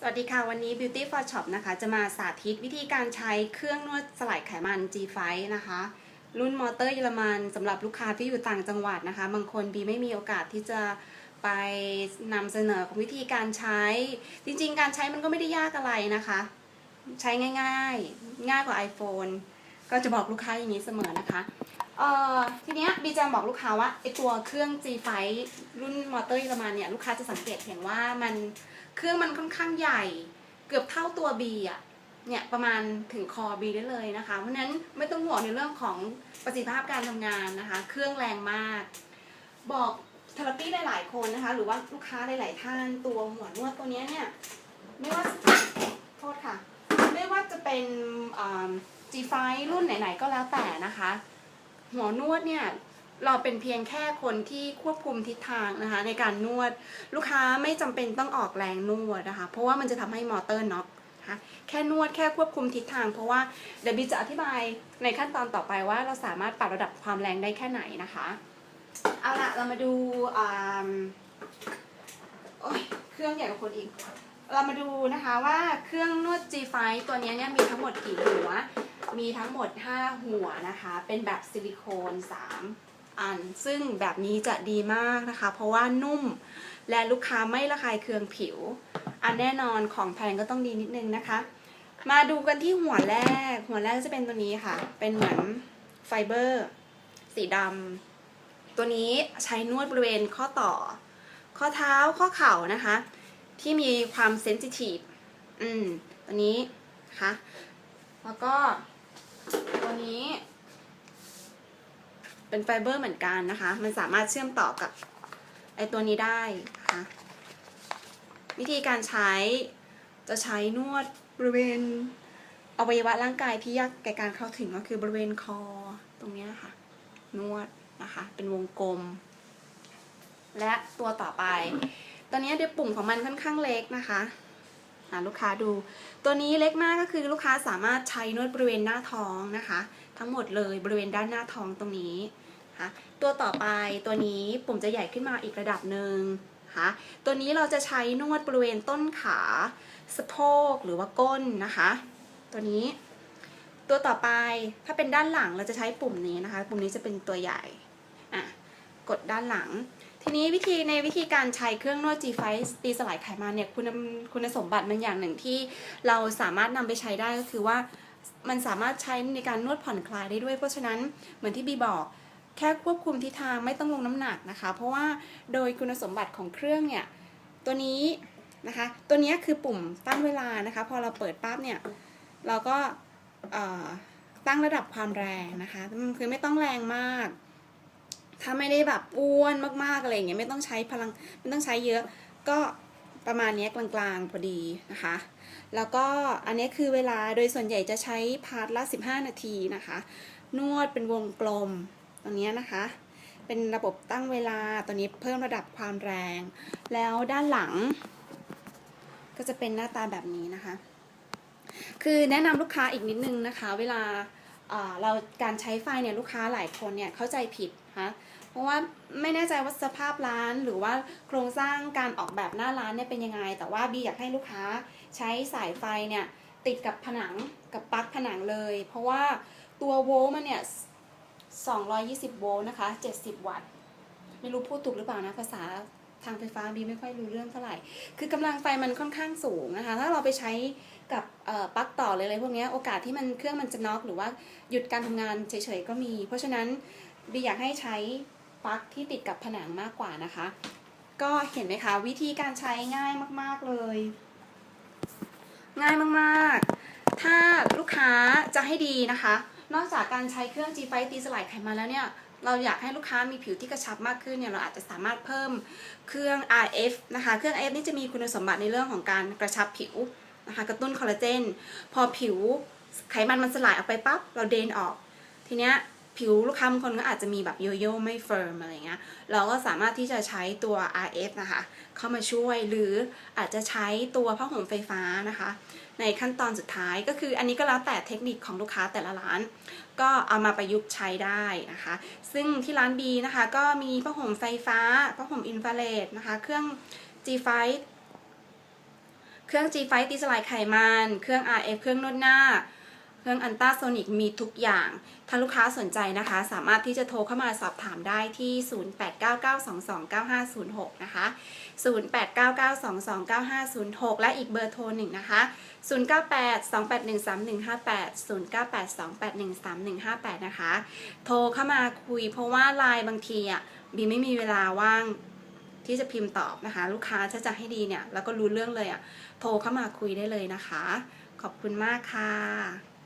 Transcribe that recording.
สวัสดีค่ะ วันนี้ Beauty for Shop นะคะ จะมาสาธิตวิธีการใช้เครื่องนวดสลายไขมัน G5 นะคะ รุ่นมอเตอร์เยอรมันสำหรับลูกค้าที่อยู่ต่างจังหวัดนะคะ บางคนบีไม่มีโอกาสที่จะไปนำเสนอวิธีการใช้ จริงๆ การใช้มันก็ไม่ได้ยากอะไรนะคะ ใช้ง่ายๆ ง่ายกว่า iPhone ก็จะบอกลูกค้าอย่างนี้เสมอนะคะ เอ่อทีเนี้ยบีจะบอกลูกค้าว่าไอตัวเครื่อง G5 รุ่นมอเตอร์เยอรมันเนี่ยลูกค้าจะสังเกตเห็นว่ามันเครื่องมันค่อนข้างใหญ่ เกือบเท่าตัว B อะเนี่ยประมาณถึงคอ B ได้เลยนะคะ เพราะนั้นไม่ต้องห่วงในเรื่องของประสิทธิภาพการทำงานนะคะ เครื่องแรงมาก บอกเทอราปีหลายๆคนนะคะ หรือว่าลูกค้าหลายๆท่านตัวหัวนวดตัวเนี้ยเนี่ยไม่ว่าโทษค่ะ ไม่ว่าจะเป็น G5 รุ่นไหนๆก็แล้วแต่นะคะ หัวนวดเนี่ยเราเป็นเพียงแค่คนที่ควบคุมทิศทางนะคะในการนวดลูกค้าไม่จำเป็นต้องออกแรงนวดนะคะ เพราะว่ามันจะทำให้มอเตอร์น็อกนะคะแค่นวดแค่ควบคุมทิศทาง เพราะว่าเดี๋ยวบีจะอธิบายในขั้นตอนต่อไปว่าเราสามารถปรับระดับความแรงได้แค่ไหนนะคะ เอาละเรามาดูโอ้ยเครื่องใหญ่กว่าคนอีก เรามาดูนะคะว่าเครื่องนวด G5 ตัวนี้เนี่ยมีทั้งหมดกี่หัว มีทั้งหมด 5 หัวนะคะ เป็นแบบซิลิโคน3 อัน ซึ่งแบบนี้จะดีมากนะคะ เพราะว่านุ่มและลูกค้าไม่ระคายเคืองผิว อันแน่นอนของแพงก็ต้องดีนิดนึงนะคะ มาดูกันที่หัวแรก หัวแรกจะเป็นตัวนี้ค่ะ เป็นเหมือนไฟเบอร์สีดำตัวนี้ใช้นวดบริเวณข้อต่อ ข้อเท้าข้อเข่านะคะ ที่มีความเซนซิทีฟอืมตัวนี้นะคะแล้วก็ ตัวนี้ เป็นไฟเบอร์เหมือนกันนะคะ มันสามารถเชื่อมต่อกับไอตัวนี้ได้นะคะวิธีการใช้จะใช้นวดบริเวณอวัยวะร่างกายที่ยากแก่การเข้าถึงก็คือบริเวณคอตรงนี้ค่ะ นวดนะคะ เป็นวงกลม และตัวต่อไปตัวนี้เดี๋ยวปุ่มของมันค่อนข้างเล็กนะคะ อ่าลูกค้าดู ตัวนี้เล็กมากก็คือลูกค้าสามารถใช้นวดบริเวณหน้าท้องนะคะ ทั้งหมดเลยบริเวณด้านหน้าท้องตรงนี้ะคะตัวต่อไปตัวนี้ปุ่มจะใหญ่ขึ้นมาอีกระดับหนึ่งนะคะตัวนี้เราจะใช้นวดบริเวณต้นขาสะโพกหรือว่าก้นนะคะ ตัวนี้ ตัวต่อไปถ้าเป็นด้านหลังเราจะใช้ปุ่มนี้นะคะ ปุ่มนี้จะเป็นตัวใหญ่อะกดด้านหลัง ทีนี้วิธีในวิธีการใช้เครื่องนวด G5 ตีสลายไขมันเนี่ยคุณคุณสมบัติมันอย่างหนึ่งที่เราสามารถนำไปใช้ได้ก็คือว่ามันสามารถใช้ในการนวดผ่อนคลายได้ด้วย เพราะฉะนั้นเหมือนที่บีบอกแค่ควบคุมทิศทางไม่ต้องลงน้ำหนักนะคะ เพราะว่าโดยคุณสมบัติของเครื่องเนี่ยตัวนี้นะคะ ตัวนี้คือปุ่มตั้งเวลานะคะ พอเราเปิดปั๊บเนี่ยเราก็ตั้งระดับความแรงนะคะมันคือไม่ต้องแรงมาก ถ้าไม่ได้แบบอ้วนมากๆอะไรอย่างเงี้ยไม่ต้องใช้พลังไม่ต้องใช้เยอะก็ประมาณนี้กลางๆพอดีนะคะ แล้วก็อันนี้คือเวลาโดยส่วนใหญ่จะใช้พาร์ทละ 15 นาทีนะคะ นวดเป็นวงกลมตรงนี้นะคะ เป็นระบบตั้งเวลาตัวนี้เพิ่มระดับความแรง แล้วด้านหลัง ก็จะเป็นหน้าตาแบบนี้นะคะ คือแนะนำลูกค้าอีกนิดนึงนะคะ เวลาอ่าเราการใช้ไฟเนี่ยลูกค้าหลายคนเนี่ยเข้าใจผิด นะคะ เพราะว่าไม่แน่ใจว่าสภาพร้านหรือว่าโครงสร้างการออกแบบหน้าร้านเนี่ยเป็นยังไง แต่ว่าบีอยากให้ลูกค้าใช้สายไฟเนี่ยติดกับผนังกับปลั๊กผนังเลย เพราะว่าตัวโวลต์มันเนี่ย220 โวลต์นะคะ 70 วัตต์ ไม่รู้พูดถูกหรือเปล่านะ ภาษาทางไฟฟ้าบีไม่ค่อยรู้เรื่องเท่าไหร่ คือกำลังไฟมันค่อนข้างสูงนะคะ ถ้าเราไปใช้กับปลั๊กต่อเลยอะไรพวกนี้ โอกาสที่มันเครื่องมันจะน็อกหรือว่าหยุดการทำงานเฉยๆก็มี เพราะฉะนั้น บีอยากให้ใช้ปลั๊กที่ติดกับผนังมากกว่านะคะ ก็เห็นไหมคะ วิธีการใช้ง่ายมาก ๆเลย ง่ายมากๆ ถ้าลูกค้าจะให้ดีนะคะ นอกจากการใช้เครื่อง G5 ตีสลายไขมันแล้วเนี่ยเราอยากให้ลูกค้ามีผิวที่กระชับมากขึ้นเนี่ยเราอาจจะสามารถเพิ่มเครื่อง RF นะคะเครื่อง RF นี่จะมีคุณสมบัติในเรื่องของการกระชับผิวนะคะกระตุ้นคอลลาเจน พอผิวไขมันมันสลายออกไปปั๊บเราเดนออก ทีเนี้ย ผิวลูกค้าบางคนก็อาจจะมีแบบโยโย่ไม่เฟิร์มอะไรเงี้ยเราก็สามารถที่จะใช้ตัว RF นะคะ เข้ามาช่วยหรืออาจจะใช้ตัวผ้าห่มไฟฟ้านะคะ ในขั้นตอนสุดท้ายก็คืออันนี้ก็แล้วแต่เทคนิคของลูกค้าแต่ละร้าน ก็เอามาประยุกต์ใช้ได้นะคะ ซึ่งที่ร้าน B นะคะก็มีผ้าห่มไฟฟ้าผ้าห่มอินฟราเรดนะคะ เครื่อง G5 เครื่อง G5 ตีสลายไขมัน เครื่อง RF เครื่องนวดหน้า เครื่องอันต้าโซนิกมีทุกอย่าง ถ้าลูกค้าสนใจนะคะ สามารถที่จะโทรเข้ามาสอบถามได้ที่ 0899229506 นะคะ 0899229506 และอีกเบอร์โทรหนึ่งนะคะ 0982813158 0982813158 นะคะ โทรเข้ามาคุยเพราะว่าไลน์บางทีอะบีไม่มีเวลาว่างที่จะพิมพ์ตอบนะคะ ลูกค้าถ้าจะให้ดีเนี่ย แล้วก็รู้เรื่องเลยอะ โทรเข้ามาคุยได้เลยนะคะ ขอบคุณมากค่ะ